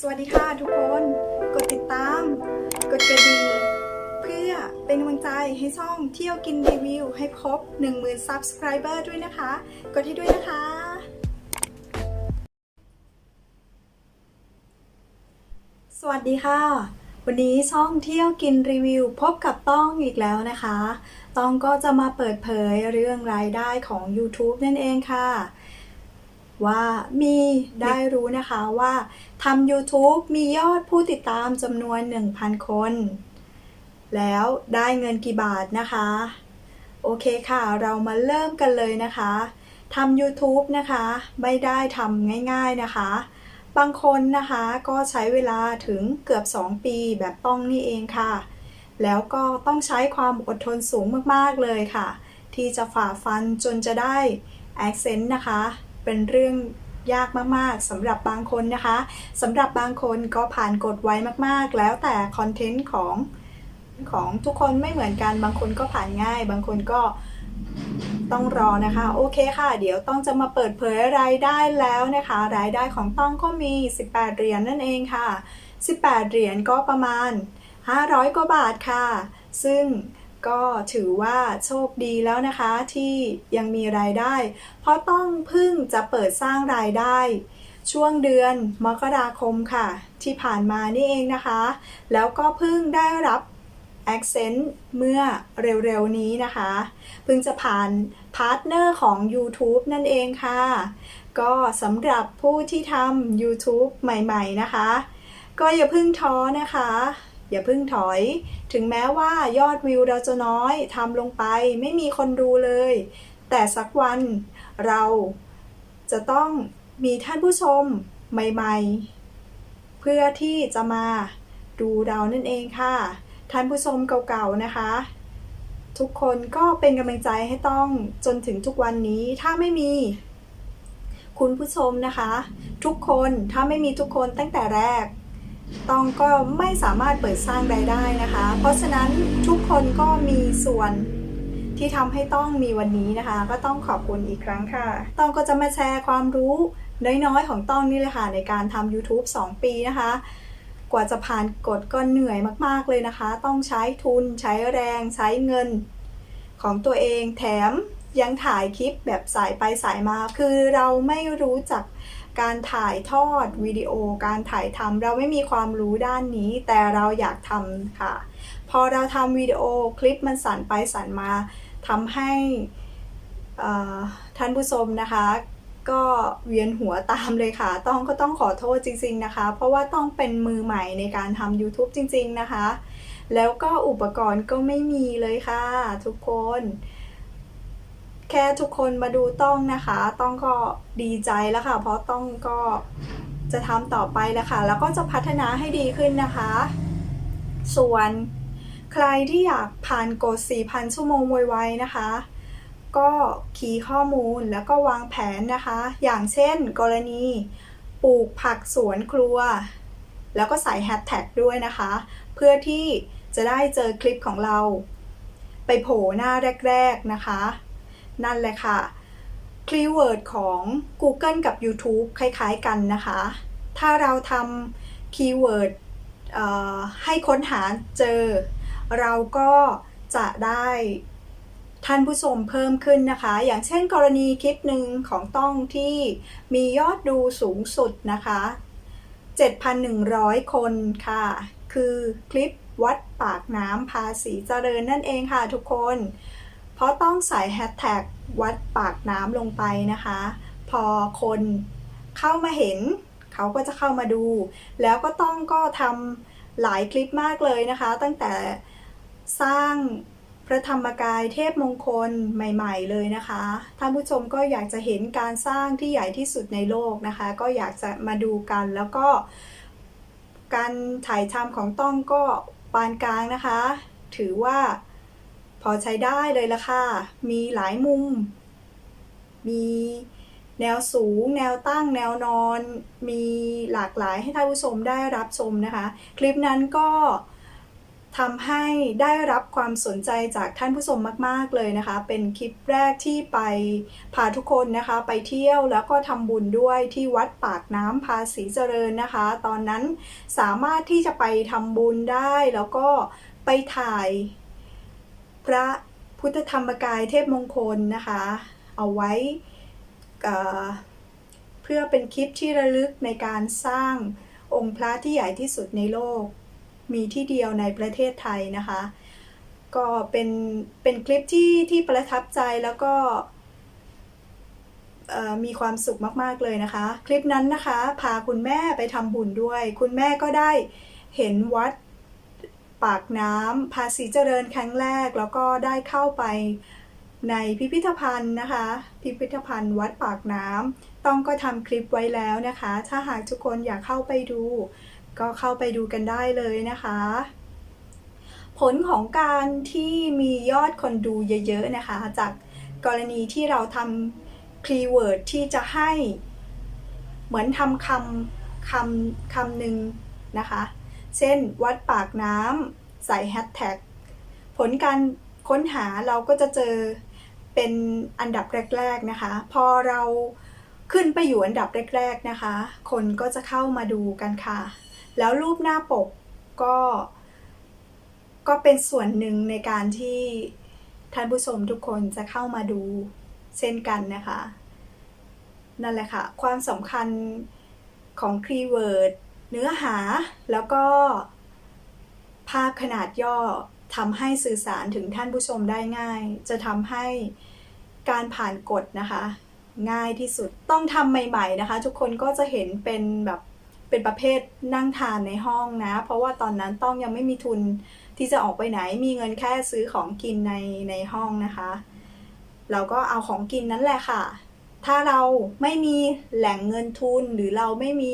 สวัสดีค่ะทุกคน กดติดตาม กดกระดิ่งเพื่อเป็นกำลังใจให้ช่องเที่ยวกินรีวิว ให้ครบ 10,000 Subscriber ด้วยนะคะ กดให้ด้วยนะคะ สวัสดีค่ะ วันนี้ช่องเที่ยวกินรีวิว พบกับต้องอีกแล้วนะคะ ต้องก็จะมาเปิดเผยเรื่องรายได้ของ YouTube นั่นเองค่ะ ว่ามีได้รู้นะคะว่าทำ YouTube มียอดผู้ติดตามจำนวน 1,000 คน แล้วได้เงินกี่บาทนะคะ โอเคค่ะ เรามาเริ่มกันเลยนะคะทำ YouTube นะคะ ไม่ได้ทำง่าย ๆนะคะ บางคนนะคะก็ใช้เวลาถึงเกือบ 2 ปีแบบต้องนี่เองค่ะ แล้วก็ต้องใช้ความอดทนสูงมากๆเลยค่ะ ที่จะฝ่าฟันจนจะได้ Accent นะคะ เป็นเรื่องยากมากๆสำหรับบางคนนะคะสำหรับบางคนก็ผ่านกฎไว้มากๆ แล้วแต่คอนเทนต์ของของทุกคนไม่เหมือนกันบางคนก็ผ่านง่าย บางคนก็ต้องรอนะคะ โอเคค่ะ เดี๋ยวต้องจะมาเปิดเผยรายได้แล้วนะคะ รายได้ของต้องก็มี 18 เหรียญนั่นเองค่ะ 18 เหรียญก็ประมาณ 500 กว่าบาทค่ะ ซึ่ง ก็ถือว่าโชคดีแล้วนะคะที่ยังมีรายได้ เพราะต้องพึ่งจะเปิดสร้างรายได้ ช่วงเดือนมกราคมค่ะ ที่ผ่านมานี่เองนะคะ แล้วก็เพิ่งได้รับ Accent เมื่อเร็วๆนี้นะคะ เพิ่งจะผ่านพาร์ทเนอร์ของ YouTube นั่นเองค่ะ ก็สำหรับผู้ที่ทำ YouTube ใหม่ๆนะคะ ก็อย่าเพิ่งท้อนะคะ อย่าเพิ่งถอย ถึงแม้ว่ายอดวิวเราจะน้อยทำลงไปไม่มีคนดูเลย แต่สักวันเราจะต้องมีท่านผู้ชมใหม่ ๆ เพื่อที่จะมาดูเรานั่นเองค่ะ ท่านผู้ชมเก่าๆนะคะ ทุกคนก็เป็นกำลังใจให้ต้องจนถึงทุกวันนี้ถ้าไม่มี คุณผู้ชมนะคะ ทุกคนถ้าไม่มีทุกคนตั้งแต่แรก ต้องก็ไม่สามารถเปิดสร้างรายได้นะคะ เพราะฉะนั้นทุกคนก็มีส่วนที่ทำให้ต้องมีวันนี้นะคะ ก็ต้องขอบคุณอีกครั้งค่ะ ต้องก็จะมาแชร์ความรู้น้อยๆของต้องนี่เลยค่ะ ในการทำ YouTube 2 ปีนะคะ กว่าจะผ่านกฎก็เหนื่อยมากๆเลยนะคะ ต้องใช้ทุนใช้แรงใช้เงินของตัวเองแถมยังถ่ายคลิปแบบสายไปสายมา คือเราไม่รู้จัก การถ่ายทอดวิดีโอ การถ่ายทำเราไม่มีความรู้ด้านนี้ แต่เราอยากทำค่ะ พอเราทำวิดีโอคลิปมันสั่นไปสั่นมาทำให้ท่านผู้ชมนะคะ ก็เวียนหัวตามเลยค่ะ ต้องก็ต้องขอโทษจริง ๆนะคะ เพราะว่าต้องเป็นมือใหม่ในการทำ YouTube จริง ๆนะคะ แล้วก็อุปกรณ์ก็ไม่มีเลยค่ะ ทุกคน แค่ทุกคนมาดูต้องนะคะ ต้องก็ดีใจแล้วค่ะ เพราะต้องก็จะทำต่อไปแล้วค่ะ แล้วก็จะพัฒนาให้ดีขึ้นนะคะ ส่วนใครที่อยากผ่านกด4,000 ชั่วโมงไวๆนะคะ ก็คีข้อมูลแล้วก็วางแผนนะคะ อย่างเช่นกรณีปลูกผักสวนครัว แล้วก็ใส่แฮชแท็กด้วยนะคะ เพื่อที่จะได้เจอคลิปของเรา ไปโผล่หน้าแรก ๆนะคะ นั่นแหละค่ะคีย์เวิร์ดของ Google กับ YouTube คล้ายๆกันนะคะ ถ้าเราทำคีย์เวิร์ดให้ค้นหาเจอ เราก็จะได้ท่านผู้ชมเพิ่มขึ้นนะคะ อย่างเช่นกรณีคลิปหนึ่งของต้องที่มียอดดูสูงสุดนะคะ 7,100 คนค่ะ คือคลิปวัดปากน้ำภาษีเจริญนั่นเองค่ะทุกคน เพราะต้องใส่แฮชแท็กวัดปากน้ำลงไปนะคะ พอคนเข้ามาเห็น เขาก็จะเข้ามาดู แล้วก็ต้องก็ทำหลายคลิปมากเลยนะคะ ตั้งแต่สร้างพระธรรมกายเทพมงคลใหม่ ๆ เลยนะคะ ท่านผู้ชมก็อยากจะเห็นการสร้างที่ใหญ่ที่สุดในโลกนะคะ ก็อยากจะมาดูกันแล้วก็ การถ่ายทำของต้องก็ปานกลางนะคะ ถือว่า พอใช้ได้เลยละค่ะ มีหลายมุม มีแนวสูง แนวตั้ง แนวนอน มีหลากหลายให้ท่านผู้ชมได้รับชมนะคะ คลิปนั้นก็ทำให้ได้รับความสนใจจากท่านผู้ชมมาก ๆ เลยนะคะ เป็นคลิปแรกที่ไปพาทุกคนนะคะ ไปเที่ยวแล้วก็ทำบุญด้วยที่วัดปากน้ำภาษีเจริญนะคะ ตอนนั้นสามารถที่จะไปทำบุญได้แล้วก็ไปถ่าย พระพุทธธรรมกายเทพมงคลนะคะ เอาไว้เพื่อเป็นคลิปที่ระลึกในการสร้างองค์พระที่ใหญ่ที่สุดในโลก มีที่เดียวในประเทศไทยนะคะ ก็เป็นเป็นคลิปที่ที่ประทับใจแล้วก็มีความสุขมากๆเลยนะคะ คลิปนั้นนะคะ พาคุณแม่ไปทำบุญด้วย คุณแม่ก็ได้เห็นวัด ปากน้ำภาษีเจริญครั้งแรก แล้วก็ได้เข้าไปในพิพิธภัณฑ์นะคะ พิพิธภัณฑ์วัดปากน้ำต้องก็ทำคลิปไว้แล้วนะคะ ถ้าหากทุกคนอยากเข้าไปดู ก็เข้าไปดูกันได้เลยนะคะ ผลของการที่มียอดคนดูเยอะๆนะคะ จากกรณีที่เราทำคีย์เวิร์ดที่จะให้เหมือนทำคำคำคำหนึ่งนะคะ เช่น วัดปากน้ำใส่แฮชแท็กผลการค้นหาเราก็จะเจอเป็นอันดับแรก ๆนะคะ พอเราขึ้นไปอยู่อันดับแรก ๆนะคะ คนก็จะเข้ามาดูกันค่ะ แล้วรูปหน้าปกก็ ก็เป็นส่วนหนึ่งในการที่ท่านผู้ชมทุกคนจะเข้ามาดูเช่นกันนะคะ นั่นแหละค่ะ ความสำคัญของคีย์เวิร์ด เนื้อหาแล้วก็ ภาพขนาดย่อทำให้สื่อสารถึงท่านผู้ชมได้ง่าย จะทำให้การผ่านกฎนะคะ ง่ายที่สุดต้องทำใหม่ ๆนะคะ ทุกคนก็จะเห็นเป็นแบบเป็นประเภทนั่งทานในห้องนะ เพราะว่าตอนนั้นต้องยังไม่มีทุนที่จะออกไปไหนมีเงินแค่ซื้อของกินในในห้องนะคะ เราก็เอาของกินนั่นแหละค่ะ ถ้าเราไม่มีแหล่งเงินทุนหรือเราไม่มี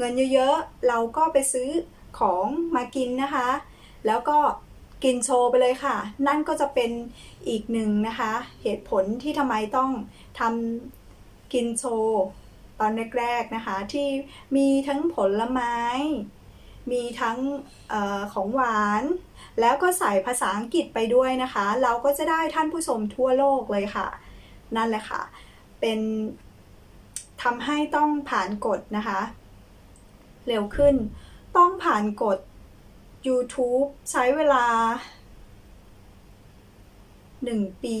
เงินเยอะๆ เราก็ไปซื้อของมากินนะคะ แล้วก็กินโชว์ไปเลยค่ะ นั่นก็จะเป็นอีกหนึ่งนะคะ เหตุผลที่ทำไมต้องทำกินโชว์ตอนแรกๆนะคะ ที่มีทั้งผลไม้ มีทั้งออของหวาน แล้วก็ใส่ภาษาอังกฤษไปด้วยนะคะ เราก็จะได้ท่านผู้ชมทั่วโลกเลยค่ะ นั่นแหละค่ะ เป็นทำให้ต้องผ่านกฎนะคะ เร็วขึ้น ต้องผ่านกฎ YouTube ใช้เวลา 1 ปี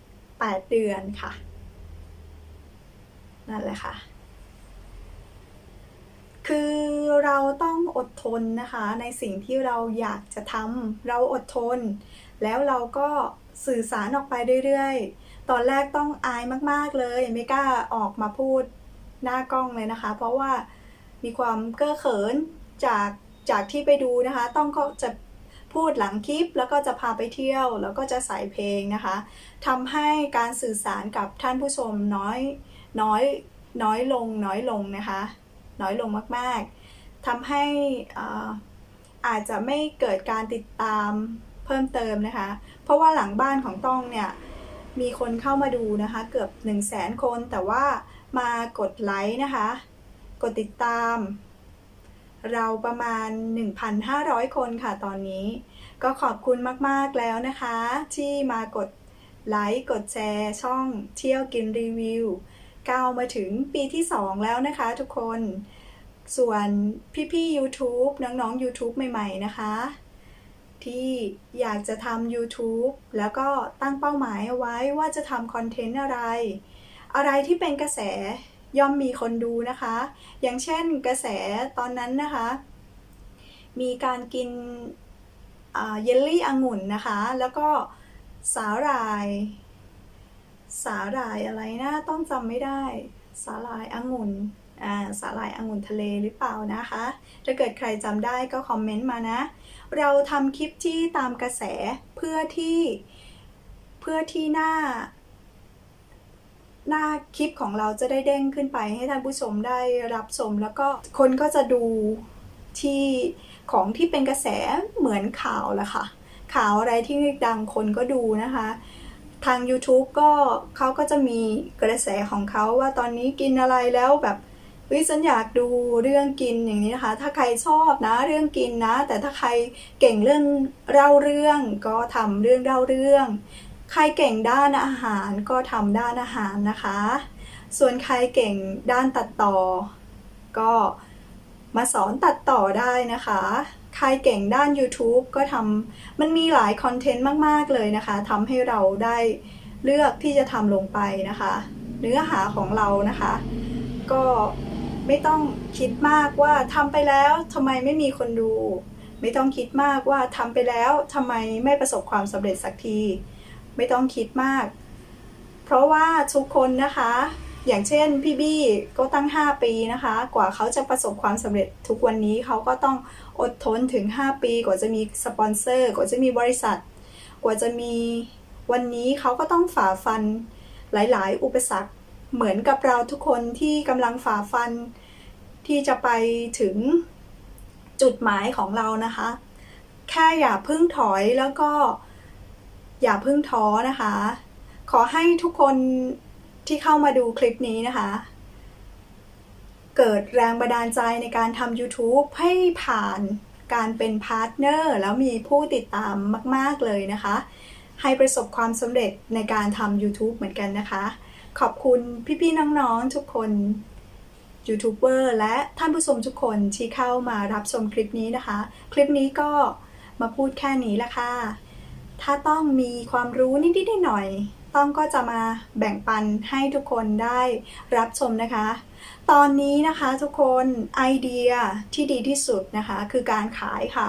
8 เดือนค่ะ นั่นแหละค่ะ คือเราต้องอดทนนะคะในสิ่งที่เราอยากจะทำเราอดทน แล้วเราก็สื่อสารออกไปเรื่อยๆ ตอนแรกต้องอายมากๆเลย ไม่กล้าออกมาพูดหน้ากล้องเลยนะคะ เพราะว่า มีความเก้อเขินจากจากที่ไปดูนะคะ ต้องก็จะพูดหลังคลิปแล้วก็จะพาไปเที่ยว แล้วก็จะใส่เพลงนะคะทำให้การสื่อสารกับท่านผู้ชมน้อยน้อยน้อยลงน้อยลงนะคะ น้อยลงมากๆทำให้อ่าอาจจะไม่เกิดการติดตามเพิ่มเติมนะคะ เพราะว่าหลังบ้านของต้องเนี่ยมีคนเข้ามาดูนะคะ เกือบ 1 0 0 0 0แสนคนแต่ว่ามากดไลค์นะคะ กดติดตาม เราประมาณ 1,500 คนค่ะตอนนี้ ก็ขอบคุณมากๆแล้วนะคะ ที่มากดไลค์กดแชร์ ช่องเที่ยวกินรีวิวก้าวมาถึงปีที่ 2 แล้วนะคะทุกคน ส่วนพี่ๆ YouTube น้องๆ YouTube ใหม่ ๆ นะคะ ที่อยากจะทำ YouTube แล้วก็ตั้งเป้าหมายเอาไว้ว่าจะทำคอนเทนต์อะไร อะไรที่เป็นกระแส ย่อมมีคนดูนะคะ อย่างเช่นกระแสตอนนั้นนะคะ มีการกินเยลลี่องุ่นนะคะ แล้วก็สาหร่าย สาหร่ายอะไรนะต้องจำไม่ได้ สาหร่ายองุ่นอ่าสาหร่ายองุ่นทะเลหรือเปล่านะคะ ถ้าเกิดใครจำได้ก็คอมเมนต์มานะ เราทำคลิปที่ตามกระแสเพื่อที่เพื่อที่หน้า หน้าคลิปของเราจะได้เด้งขึ้นไปให้ท่านผู้ชมได้รับชม แล้วก็คนก็จะดูที่ของที่เป็นกระแสเหมือนข่าวแหละค่ะ ข่าวอะไรที่ดังคนก็ดูนะคะ ทาง YouTube ก็เขาก็จะมีกระแสของเขาว่าตอนนี้กินอะไรแล้วแบบวิฉันอยากดูเรื่องกินอย่างนี้นะคะ ถ้าใครชอบนะเรื่องกินนะ แต่ถ้าใครเก่งเรื่องเล่าเรื่องก็ทำเรื่องเล่าเรื่อง ใครเก่งด้านอาหารก็ทำด้านอาหารนะคะ ส่วนใครเก่งด้านตัดต่อ ก็มาสอนตัดต่อได้นะคะ ใครเก่งด้าน YouTube ก็ทำมันมีหลายคอนเทนต์มาก ๆ เลยนะคะทำให้เราได้เลือกที่จะทำลงไปนะคะ เนื้อหาของเรานะคะ ก็ไม่ต้องคิดมากว่าทำไปแล้วทำไมไม่มีคนดู ไม่ต้องคิดมากว่าทำไปแล้วทำไมไม่ประสบความสำเร็จสักที ไม่ต้องคิดมาก เพราะว่าทุกคนนะคะ อย่างเช่นพี่บี้ก็ตั้ง 5 ปีนะคะ กว่าเขาจะประสบความสำเร็จทุกวันนี้เขาก็ต้องอดทนถึง 5 ปี กว่าจะมีสปอนเซอร์ กว่าจะมีบริษัท กว่าจะมีวันนี้เขาก็ต้องฝ่าฟันหลาย ๆ อุปสรรคเหมือนกับเราทุกคนที่กำลังฝ่าฟันที่จะไปถึงจุดหมายของเรานะคะ แค่อย่าพึ่งถอยแล้วก็ อย่าเพึ่งท้อนะคะ ขอให้ทุกคนที่เข้ามาดูคลิปนี้นะคะ เกิดแรงบันดาลใจในการทำ YouTube ให้ผ่านการเป็นพาร์ทเนอร์ แล้วมีผู้ติดตามมาก ๆ เลยนะคะ ให้ประสบความสำเร็จในการทำ YouTube เหมือนกันนะคะ ขอบคุณพี่ ๆ น้อง ๆ ทุกคนยูทูบเบอร์และท่านผู้ชมทุกคนที่เข้ามารับชมคลิปนี้นะคะ คลิปนี้ก็มาพูดแค่นี้ละค่ะ ถ้าต้องมีความรู้นิดๆหน่อยๆต้องก็จะมาแบ่งปันให้ทุกคนได้รับชมนะคะ ตอนนี้นะคะทุกคนไอเดียที่ดีที่สุดนะคะคือการขายค่ะ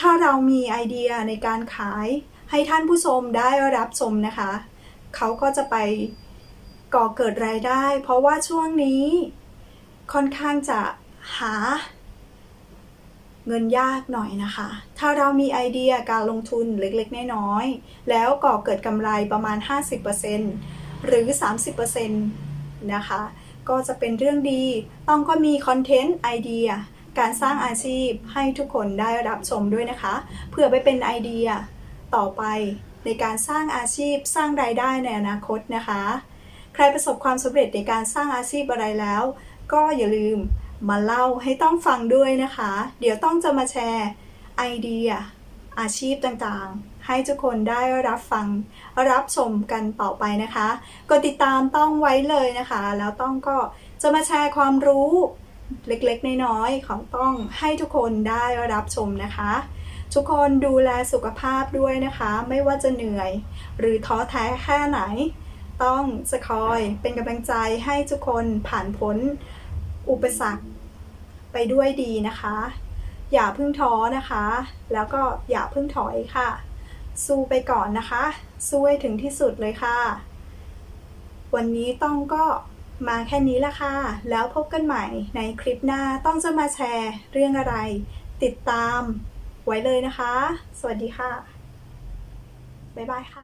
ถ้าเรามีไอเดียในการขายให้ท่านผู้ชมได้รับชมนะคะ เขาก็จะไปก่อเกิดรายได้ เพราะว่าช่วงนี้ค่อนข้างจะหา เงินยากหน่อยนะคะ ถ้าเรามีไอเดียการลงทุนเล็กๆ น้อยๆ แล้วก่อเกิดกำไรประมาณ 50%หรือ 30%นะคะ ก็จะเป็นเรื่องดี ต้องก็มีคอนเทนต์ไอเดีย การสร้างอาชีพให้ทุกคนได้รับชมด้วยนะคะ เพื่อไปเป็นไอเดียต่อไปในการสร้างอาชีพสร้างรายได้ในอนาคตนะคะ ใครประสบความสำเร็จในการสร้างอาชีพอะไรแล้ว ก็อย่าลืม มาเล่าให้ต้องฟังด้วยนะคะ เดี๋ยวต้องจะมาแชร์ไอเดีย อาชีพต่างๆ ให้ทุกคนได้รับฟังรับชมกันต่อไปนะคะ กดติดตามต้องไว้เลยนะคะ แล้วต้องก็จะมาแชร์ความรู้เล็กๆ น้อยๆ ของต้องให้ทุกคนได้รับชมนะคะ ทุกคนดูแลสุขภาพด้วยนะคะ ไม่ว่าจะเหนื่อย หรือท้อแท้แค่ไหน ต้องจะคอยเป็นกำลังใจให้ทุกคนผ่านพ้น อุปสรรคไปด้วยดีนะคะ อย่าเพึ่งท้อนะคะ แล้วก็อย่าเพึ่งถอยค่ะ สู้ไปก่อนนะคะ สู้ให้ถึงที่สุดเลยค่ะ วันนี้ต้องก็มาแค่นี้ละค่ะ แล้วพบกันใหม่ในคลิปหน้าต้องจะมาแชร์เรื่องอะไร ติดตามไว้เลยนะคะ สวัสดีค่ะ บ๊ายบายค่ะ